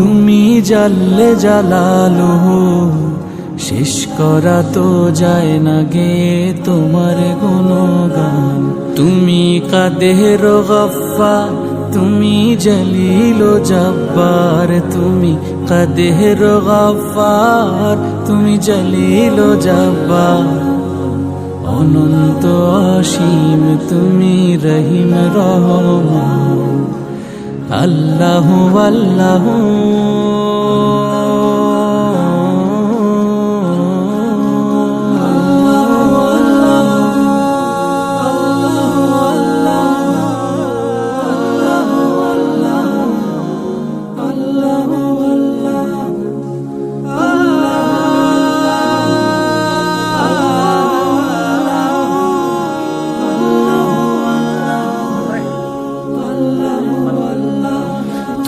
তুমি জাল্লে জালালহু, শেষ করা তো যায় না গে তোমার গুণগান। তুমি কাদেহের গফা তুমি জলিল জব্বার। তুমি কাদেহের গফার তুমি জলিল জব্বার। অনন্ত অসীম তুমি রহিম রহমান। আল্লাহ আল্লাহ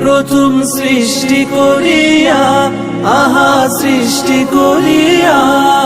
প্রথম সৃষ্টি করিয়া আহা সৃষ্টি করিয়া।